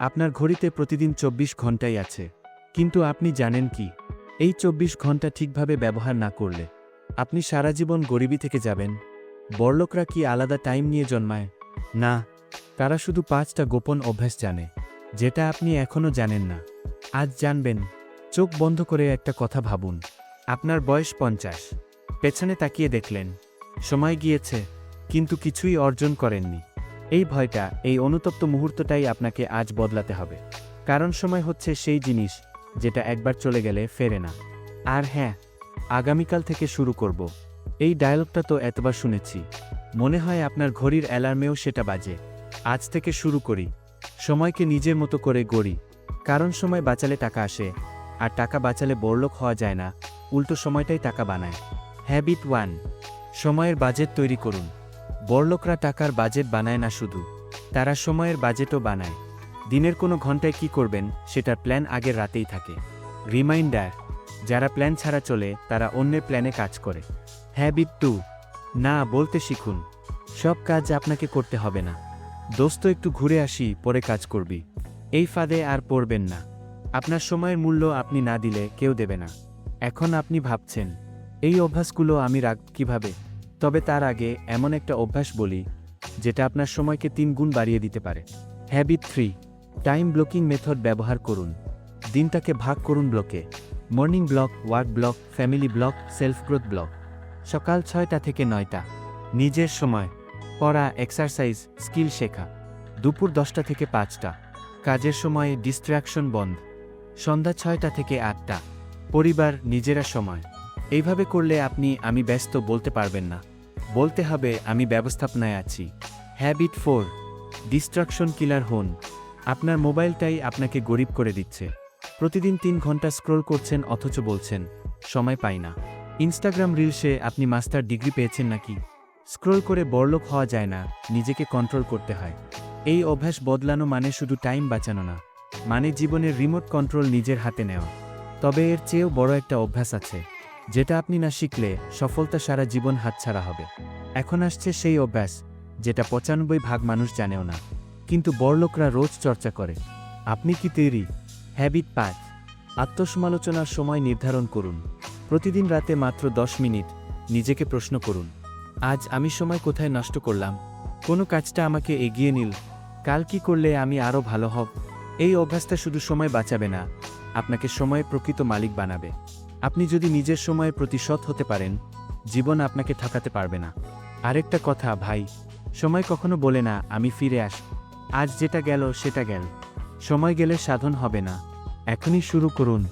আপনার ঘড়িতে প্রতিদিন চব্বিশ ঘন্টাই আছে। কিন্তু আপনি জানেন কি? এই চব্বিশ ঘণ্টা ঠিকভাবে ব্যবহার না করলে আপনি সারা জীবন গরিবী থেকে যাবেন। বড়লোকরা কি আলাদা টাইম নিয়ে জন্মায়? না। তারা শুধু পাঁচটা গোপন অভ্যাস জানে, যেটা আপনি এখনও জানেন না। আজ জানবেন। চোখ বন্ধ করে একটা কথা ভাবুন। আপনার বয়স পঞ্চাশ। পেছনে তাকিয়ে দেখলেন। সময় গিয়েছে, কিন্তু কিছুই অর্জন করেননি। এই ভয়টা, এই অনুতপ্ত মুহূর্তটাই আপনাকে আজ বদলাতে হবে। কারণ সময় হচ্ছে সেই জিনিস, যেটা একবার চলে গেলে ফেরে না। আর হ্যাঁ আগামীকাল থেকে শুরু করব। এই ডায়লগটা তো এতবার শুনেছি। মনে হয় আপনার ঘড়ির অ্যালার্মেও সেটা বাজে। আজ থেকে শুরু করি। সময়কে নিজের মতো করে গড়ি। কারণ সময় বাঁচালে টাকা আসে, আর টাকা বাঁচালে বড়লোক হওয়া যায় না। উল্টো সময়টাই টাকা বানায়। হ্যাবিট ওয়ান সময়ের বাজেট তৈরি করুন। বড়লোকরা টাকার বাজেট বানায় না শুধু, তারা সময়ের বাজেটও বানায়। দিনের কোনো ঘন্টায় কি করবেন, সেটার প্ল্যান আগের রাতেই থাকে। রিমাইন্ডার, যারা প্ল্যান ছাড়া চলে, তারা অন্যের প্ল্যানে কাজ করে। হ্যাবিট টু না, বলতে শিখুন। সব কাজ আপনাকে করতে হবে না। দোস্ত, একটু ঘুরে আসি, পরে কাজ করবি। এই ফাঁদে আর পড়বেন না। আপনার সময়ের মূল্য আপনি না দিলে কেউ দেবে না। এখন আপনি ভাবছেন, এই অভ্যাসগুলো আমি রাখ কীভাবে? তবে তার আগে এমন একটা অভ্যাস বলি, যেটা আপনার সময়কে তিন গুণ বাড়িয়ে দিতে পারে। Habit three time blocking method ব্যবহার করুন। দিনটাকে ভাগ করুন ব্লকে morning block work block family block self growth block সকাল ছয়টা থেকে নয়টা। নিজের সময়। পড়া এক্সারসাইজ স্কিল শেখা। দুপুর দশটা থেকে পাঁচটা। কাজের সময়ে ডিস্ট্র্যাকশন বন্ধ। সন্ধ্যা ছয়টা থেকে আটটা। পরিবার, নিজেরা সময়। এইভাবে করলে আপনি, আমি ব্যস্ত বলতে পারবেন না। বলতে হবে, আমি ব্যবস্থাপনায় আছি। হ্যাবিট ফোর ডিস্ট্রাকশন কিলার হন। আপনার মোবাইলটাই আপনাকে গরিব করে দিচ্ছে। প্রতিদিন তিন ঘণ্টা স্ক্রোল করছেন অথচ বলছেন, সময় পাই না। ইনস্টাগ্রাম রিলসে আপনি মাস্টার ডিগ্রি পেয়েছেন নাকি? স্ক্রোল করে বড়লোক হওয়া যায় না, নিজেকে কন্ট্রোল করতে হয়। এই অভ্যাস বদলানো মানে শুধু টাইম বাঁচানো না মানে জীবনের রিমোট কন্ট্রোল নিজের হাতে নেওয়া। তবে এর চেয়েও বড় একটা অভ্যাস আছে। যেটা আপনি না শিখলে সফলতা সারা জীবন হাতছাড়া হবে। এখন আসছে সেই অভ্যাস, যেটা পঁচানব্বই ভাগ মানুষ জানেও না। কিন্তু বড়লোকরা রোজ চর্চা করে, আপনি কি তৈরি? হ্যাবিট পাঁচ আত্মসমালোচনার সময় নির্ধারণ করুন। প্রতিদিন রাতে মাত্র দশ মিনিট নিজেকে প্রশ্ন করুন, আজ আমি সময় কোথায় নষ্ট করলাম? কোনো কাজটা আমাকে এগিয়ে নিল? কাল কি করলে আমি আরও ভালো হব? এই অভ্যাসটা শুধু সময় বাঁচাবে না, আপনাকে সময়ের প্রকৃত মালিক বানাবে। আপনি যদি নিজের সময়ে প্রতিশোধ হতে পারেন, জীবন আপনাকে ঠকাতে পারবে না। আরেকটা কথা, ভাই, সময় কখনো বলে না, আমি ফিরে আস আজ যেটা গেল, সেটা গেল। সময় গেলে সাধন হবে না। এখনই শুরু করুন।